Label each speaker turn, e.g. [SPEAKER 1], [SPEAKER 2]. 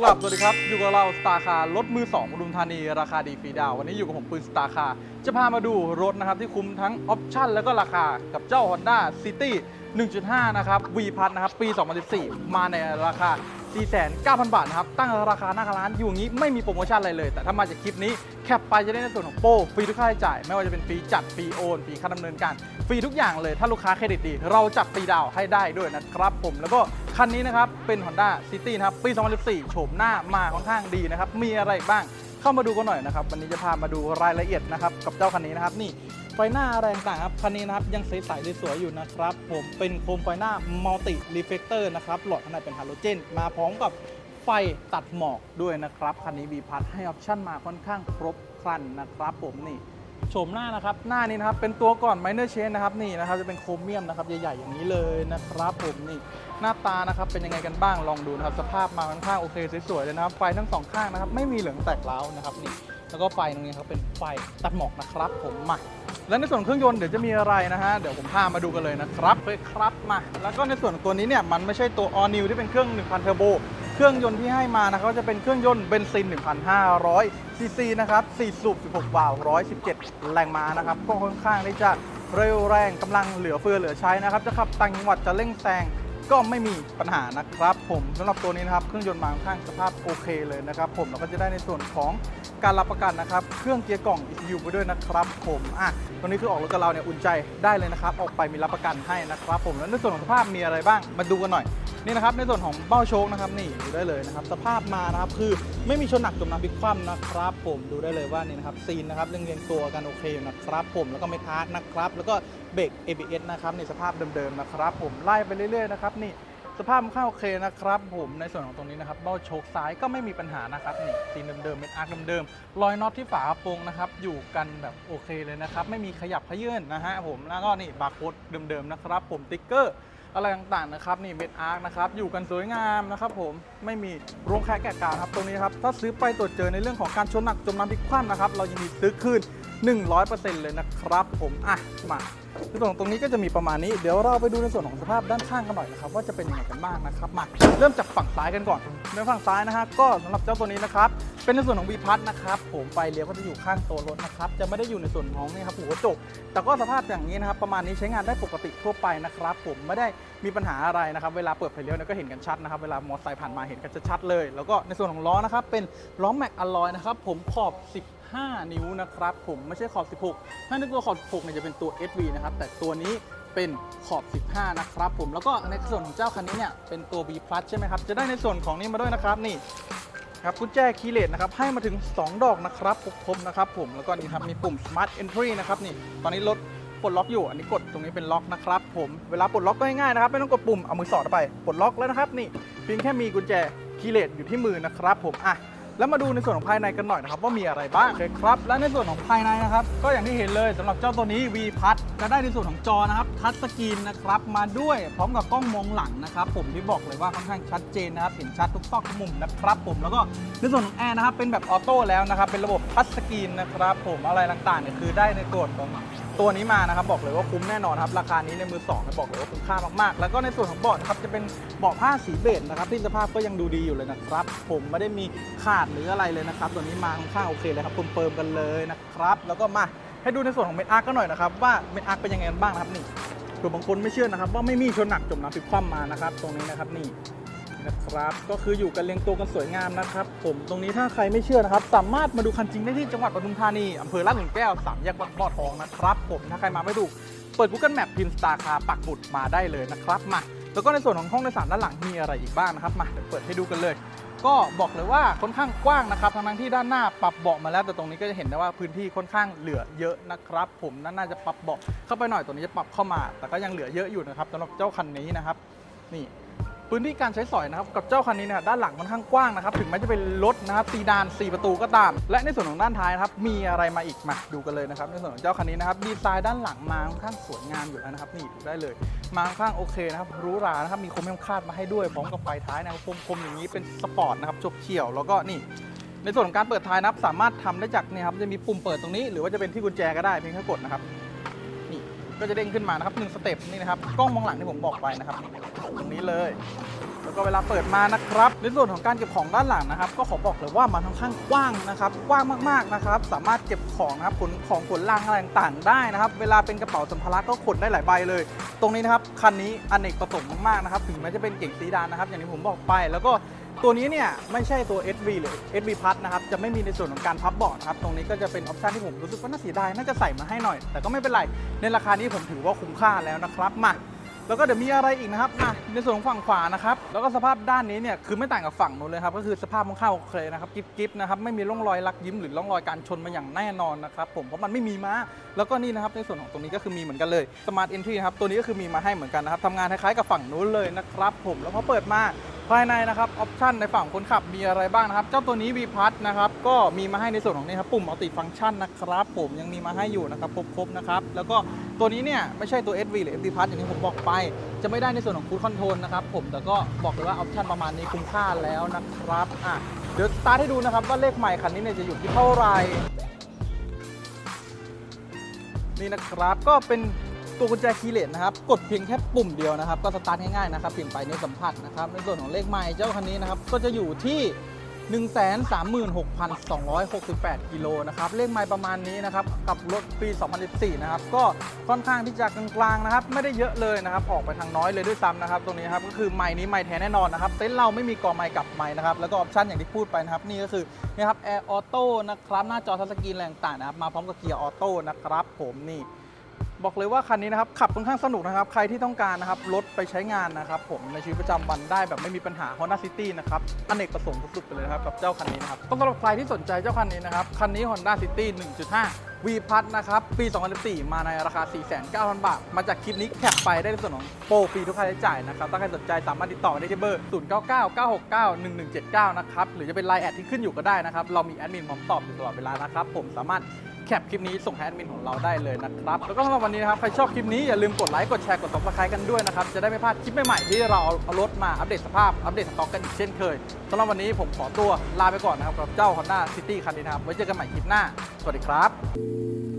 [SPEAKER 1] กลับสวัสดีครับ อยู่กับเราสตาร์คาร์รถมือ2ปทุมธานี ราคาดีฟรีดาว วันนี้อยู่กับผมปืนสตาร์คาร์จะพามาดูรถนะครับที่คุ้มทั้งออปชั่นแล้วก็ราคากับเจ้า Honda City 1.5 นะครับ V พัทนะครับ ปี 2014 มาในราคา 4,900 บาทนะครับ ตั้งราคาหน้าร้านอยู่อย่างนี้ไม่มีโปรโมชั่นอะไรเลย แต่ถ้ามาจากคลิปนี้แคปไปจะได้ในส่วนของโปรฟรีทุกค่าใช้จ่าย ไม่ว่าจะเป็นฟรีจัดฟรีโอนฟรีค่าดำเนินการฟรีทุกอย่างเลย ถ้าลูกค้าเครดิตดี เราจัดฟรีดาวให้ได้ด้วยนะครับผมแล้วก็คันนี้นะครับเป็น Honda City นะครับปี 2014โฉมหน้ามาค่อนข้างดีนะครับมีอะไรบ้างเข้ามาดูกันหน่อยนะครับวันนี้จะพามาดูรายละเอียดนะครับกับเจ้าคันนี้นะครับนี่ ไฟหน้าอะไรต่างครับคันนี้นะครับยังใสๆสวยๆอยู่นะครับ ผมเป็นโคมไฟหน้ามัลติรีเฟกเตอร์นะครับหลอดข้างในเป็นฮาโลเจน มาพร้อมกับไฟตัดหมอกด้วยนะครับคันนี้วีพัทให้ออปชั่นมาค่อนข้างครบครันนะครับผมนี่โฉมหน้านะครับ หน้านี้นะครับ เป็นตัวก่อนไมเนอร์เชนนะครับนี่นะครับจะเป็นโครเมียมนะครับใหญ่ๆอย่างนี้เลยนะครับผมนี่หน้าตานะครับเป็นยังไงกันบ้างลองดูนะครับสภาพมาค่อนข้างโอเคสวยๆเลยนะครับไฟทั้งสองข้างนะครับไม่มีเหลืองแตกร้าวนะครับนี่แล้วก็ไฟตรงนี้ครับเป็นไฟตัดหมอกนะครับผมมา และในส่วนเครื่องยนต์เดี๋ยวจะมีอะไรนะฮะ เดี๋ยวผมพามาดูกันเลยนะครับเฮ้ยครับมา แล้วก็ในส่วนของตัวนี้เนี่ยมันไม่ใช่ตัว all new ที่เป็นเครื่อง 1,000 เทอร์โบ เครื่องยนต์ที่ให้มานะครับจะเป็นเครื่องยนต์เบนซิน 1,500 ซีซีนะครับ 4 สูบ 16 วาล์ว117 แรงม้านะครับ ก็ค่อนข้างที่จะเร็วแรงกำลังเหลือเฟือเหลือใช้นะครับ จะขับต่างจังหวัดจะเร่งแซง ก็ไม่มีปัญหานะครับผมสำหรับตัวนี้นะครับเครื่องยนต์มาค่อนข้างสภาพโอเคเลยนะครับผมเราก็จะได้ในส่วนของการรับประกันนะครับ เครื่องเกียร์กล่อง ECU ไปด้วยนะครับผมอะตัวนี้คือออกรถกับเราเนี่ยอุ่นใจได้เลยนะครับ ออกไปมีรับประกันให้นะครับผมแล้วในส่วนของสภาพมีอะไรบ้างมาดูกันหน่อย นี่นะครับในส่วนของเบ้าโชคนะครับนี่ดูได้เลยนะครับสภาพมานะครับคือไม่มีชนหนักจมน้ำพลิกคว่ำนะครับ ผมดูได้เลยว่านี่นะครับซีนนะครับเรียงเรียงตัวกันโอเคอยู่นะครับผมแล้วก็ไม่พาร์นะครับแล้วก็เบรก ABS นะครับในสภาพเดิมๆนะครับ ผมไล่ไปเรื่อยๆนะครับนี่สภาพมันค่อนข้าโอเคนะครับผมในส่วนของตรงนี้นะครับเบ้าโชคซ้ายก็ไม่มีปัญหานะครับนี่ซีนเดิมๆเป็นอาร์คเดิมๆรอยน็อตที่ฝากระโปรงนะครับอยู่กันแบบโอเคเลยนะครับ ไม่มีขยับขยื่นนะฮะผมแล้วก็นี่บาร์โค้ดเดิมๆนะครับ ผมติ๊กเกอร์ อะไรต่างๆนะครับนี่เม็ดอาร์คนะครับอยู่กันสวยงามนะครับผมไม่มีโรงแค่แกะกลาครับตรงนี้ครับถ้าซื้อไปตรวจเจอในเรื่องของการชนหนักจมน้ำพลิกคว่ำนะครับเรายังมีซื้อคืน100%เลยนะครับผมอะมา ในส่วนของตรงนี้ก็จะมีประมาณนี้เดี๋ยวเราไปดูในส่วนของสภาพด้านข้างกันหน่อยนะครับว่าจะเป็นยังไงกันบ้างนะครับมาเริ่มจากฝั่งซ้ายกันก่อนในฝั่งซ้ายนะฮะก็สำหรับเจ้าตัวนี้นะครับเป็นในส่วนของวีพัทนะครับผมไฟเลี้ยวก็จะอยู่ข้างตัวรถนะครับจะไม่ได้อยู่ในส่วนของนี่ครับหัวกระจก แต่ก็สภาพอย่างนี้นะครับประมาณนี้ใช้งานได้ปกติทั่วไปนะครับผมไม่ได้มีปัญหาอะไรนะครับเวลาเปิดไฟเลี้ยวเนี่ยก็เห็นกันชัดนะครับเวลามอเตอร์ไซค์ผ่านมาเห็นกันชัดเลย แล้วก็ในส่วนของล้อนะครับเป็นล้อแม็กอลลอยนะครับผมขอบ 15 นิ้วนะครับผมไม่ใช่ขอบ 16 ถ้าในตัวขอบ 16เนี่ยจะเป็นตัว SV นะครับ แต่ตัวนี้เป็นขอบ 15 นะครับผม แล้วก็ในส่วนของเจ้าคันนี้เนี่ยเป็นตัว V Plus ใช่ไหมครับ จะได้ในส่วนของนี้มาด้วยนะครับนี่ครับกุญแจคีเลสนะครับให้มาถึง 2 ดอกนะครับครบนะครับผมแล้วก็นี่ครับมีปุ่ม Smart Entry นะครับนี่ตอนนี้รถปลดล็อกอยู่ อันนี้กดตรงนี้เป็นล็อกนะครับผมเวลาปลดล็อกก็ง่ายๆนะครับไม่ต้องกดปุ่มเอามือสอดไปปลดล็อกแล้วนะครับนี่เพียงแค่มีกุญแจคีเลสอยู่ที่มือนะครับผมอะ แล้วมาดูในส่วนของภายในกันหน่อยนะครับว่ามีอะไรบ้างโอเคครับ และในส่วนของภายในนะครับ ก็อย่างที่เห็นเลยสำหรับเจ้าตัวนี้ V พัทจะได้ในส่วนของจอนะครับทัชสกรีนนะครับมาด้วยพร้อมกับกล้องมองหลังนะครับผมที่บอกเลยว่าค่อนข้างชัดเจนนะครับเห็นชัดทุกซอกทุกมุมนะครับผมแล้วก็ในส่วนของแอร์นะครับเป็นแบบออโต้แล้วนะครับเป็นระบบทัชสกรีนนะครับผมอะไรต่างๆเนี่ยคือได้ในส่วนของ ตัวนี้มานะครับบอกเลยว่าคุ้มแน่นอนครับราคานี้ในมือสองนี่ยบอกเลยว่าคุ้มค่ามากๆ แล้วก็ในส่วนของเบาะนะครับจะเป็นเบาะผ้าสีเบจนะครับที่สภาพก็ยังดูดีอยู่เลยนะครับ ผมไม่ได้มีขาดหรืออะไรเลยนะครับ ตัวนี้มาค่อนข้างโอเคเลยครับเฟิร์มกันเลยนะครับ แล้วก็มาให้ดูในส่วนของเม็ดอาร์ก็หน่อยนะครับว่าเม็ดอาร์เป็นยังไงบ้างนะครับนี่เผื่อบางคนไม่เชื่อนะครับว่าไม่มีชนหนักจมน้ำพลิกคว่ำมานะครับ ตรงนี้นะครับนี่ นะครับ ก็คืออยู่กันเรียงตัวกันสวยงามนะครับ ผมตรงนี้ถ้าใครไม่เชื่อนะครับ สามารถมาดูคันจริงได้ที่จังหวัดปทุมธานีอำเภอลาดหลุมแก้วสามแยกวัดบ่อทองนะครับ ผมถ้าใครมาไม่ถูกเปิด Google Map พิมพ์ Star Car ปักหมุดมาได้เลยนะครับมาแล้วก็ในส่วนของห้องโดยสารด้านหลังมีอะไรอีกบ้างนะครับมาเดี๋ยวเปิดให้ดูกันเลย ก็บอกเลยว่าค่อนข้างกว้างนะครับทั้งที่ด้านหน้าปรับเบาะมาแล้วแต่ตรงนี้ก็จะเห็นได้ว่าพื้นที่ค่อนข้างเหลือเยอะนะครับ ผมน่าจะปรับเบาะเข้าไปหน่อยตัวนี้จะปรับเข้ามา แต่ก็ยังเหลือเยอะอยู่นะครับสำหรับเจ้าคันนี้นะครับ นี่ พื้นที่การใช้สอยนะครับกับเจ้าคันนี้เนะด้านหลังค่อนข้างกว้างนะครับถึงแม้จะเป็นรถนะครับซีดาน 4 ประตูก็ตาม และในส่วนของด้านท้ายนะครับมีอะไรมาอีกมาดูกันเลยนะครับในส่วนของเจ้าคันนี้นะครับดีไซน์ด้านหลังมาค่อนข้างสวยงามอยู่แล้วนะครับนี่ดูได้เลย มาค่อนข้างโอเคนะครับหรูหรานะครับมีโครเมียมคาดมาให้ด้วยพร้อมกับไฟท้ายนะครับคมๆอย่างนี้เป็นสปอร์ตนะครับจบเฉี่ยวแล้วก็นี่ในส่วนของการเปิดท้ายนะครับสามารถทำได้จากเนี่ยครับจะมีปุ่มเปิดตรงนี้ หรือว่าจะเป็นที่กุญแจก็ได้เพียงแค่กดนะครับ ก็จะเด้งขึ้นมานะครับหนึ่งสเต็ปนี่นะครับกล้องมองหลังที่ผมบอกไปนะครับตรงนี้เลย แล้วก็เวลาเปิดมานะครับในส่วนของการเก็บของด้านหลังนะครับ ก็ขอบอกเลยว่ามันค่อนข้างกว้างนะครับกว้างมากๆนะครับ สามารถเก็บของนะครับขนของขนลังอะไรต่างๆ ได้นะครับ เวลาเป็นกระเป๋าสัมภาระก็ขนได้หลายใบเลย ตรงนี้นะครับคันนี้อเนกประสงค์มากๆนะครับ ถึงแม้จะเป็นเก่งซีดานนะครับ อย่างที่ผมบอกไปแล้วก็ ตัวนี้เนี่ยไม่ใช่ตัว SV หรือ SV Plus นะครับ จะไม่มีในส่วนของการพับเบาะนะครับ ตรงนี้ก็จะเป็นออปชันที่ผมรู้สึกว่าน่าเสียดาย น่าจะใส่มาให้หน่อย แต่ก็ไม่เป็นไร ในราคานี้ผมถือว่าคุ้มค่าแล้วนะครับ มา แล้วก็เดี๋ยวมีอะไรอีกนะครับมาในส่วนของฝั่งขวานะครับ แล้วก็สภาพด้านนี้เนี่ยคือไม่ต่างกับฝั่งนู้นเลยครับ ก็คือสภาพค่อนข้างโอเคนะครับกิฟกิฟนะครับ ไม่มีร่องรอยลักยิ้มหรือร่องรอยการชนมาอย่างแน่นอนนะครับผม เพราะมันไม่มีมา แล้วก็นี่นะครับในส่วนของตรงนี้ก็คือมีเหมือนกันเลย Smart Entry ครับ ตัวนี้ก็คือมีมาให้เหมือนกันนะครับทำงานคล้ายๆกับฝั่งนู้นเลยนะครับผม แล้วพอเปิดมา ภายในนะครับออปชันในฝั่งคนขับมีอะไรบ้างนะครับ เจ้าตัวนี้ V p a s นะครับก็มีมาให้ในส่วนของนี้ครับปุ่มมัลติฟัง c t ชันนะครับผมยังมีมาให้อยู่นะครับครบๆนะครับแล้วก็ตัวนี้เนี่ยไม่ใช่ตัว SV หรือ FD Plus อย่างที่ผมบอกไป จะไม่ได้ในส่วนของ Cruise Control นะครับผมแต่ก็บอกเลยว่าออปชันประมาณนี้คุ้มค่าแล้วนะครับอะเดี๋ยวสตาร์ทให้ดูนะครับว่าเลขใหม่คันนี้เนี่ยจะอยู่ที่เท่าไหร่นี่นะครับก็เป็น ตัวกุญแจคีย์เลสนะครับกดเพียงแค่ปุ่มเดียวนะครับ ก็สตาร์ทง่ายๆนะครับเพียงไปในวสัมผัสนะครับในส่วนของเลขไมล์เจ้าคันนี้นะครับก็จะอยู่ที่136,268 กิโลนะครับ เลขไมล์ประมาณนี้นะครับ กับรถปี 2014 นะครับ ก็ค่อนข้างที่จะกลางๆนะครับ ไม่ได้เยอะเลยนะครับ ออกไปทางน้อยเลยด้วยซ้ำนะครับ ตรงนี้ครับ ก็คือไมล์นี้ไมล์แท้แน่นอนนะครับ เต็นท์เราไม่มีกอไมล์กับไมล์นะครับ แล้วก็ออปชันอย่างที่พูดไปนะครับ นี่ก็คือนี่ครับแอร์ออโต้นะครับ หน้าจอทัชสกรีนอะไรต่างนะครับ มาพร้อมกับเกียร์ออโต้นะครับผมนี่ บอกเลยว่าคันนี้นะครับขับค่อนข้างสนุกนะครับ ใครที่ต้องการนะครับรถไปใช้งานนะครับ ผมในชีวิตประจำวันได้แบบไม่มีปัญหา Honda City นะครับอเนกประสงค์สุดๆไปเลยนะครับกับเจ้าคันนี้นะครับต้องสำหรับใครที่สนใจเจ้าคันนี้นะครับคันนี้ Honda City 1.5 V p a s นะครับปี 2014 มาในราคา 4,900 บาท มาจากคลิปนี้แคปไปได้ในส่วนของโปรฟรีทุกค่าใช้จ่ายนะครับถ้าใครสนใจสามารถติดต่อได้ที่เบอร์ 0999691179 นะครับหรือจะเป็นไลน์แอดที่ขึ้นอยู่ก็ได้นะครับเรามีแอดมินพร้อมตอบอยู่ตลอดเวลานะครับผมสามารถ แคปคลิปนี้ส่งให้แอดมินของเราได้เลยนะครับ แล้วก็สำหรับวันนี้นะครับ ใครชอบคลิปนี้อย่าลืมกดไลค์ กดแชร์ กด subscribe กันด้วยนะครับ จะได้ไม่พลาดคลิปใหม่ๆที่เราเอารถมาอัปเดตสภาพ อัปเดตสต็อกกันอีกเช่นเคยสำหรับวันนี้ผมขอตัวลาไปก่อนนะครับกับเจ้า Honda City คันนี้นะครับ ไว้เจอกันใหม่คลิปหน้า สวัสดีครับ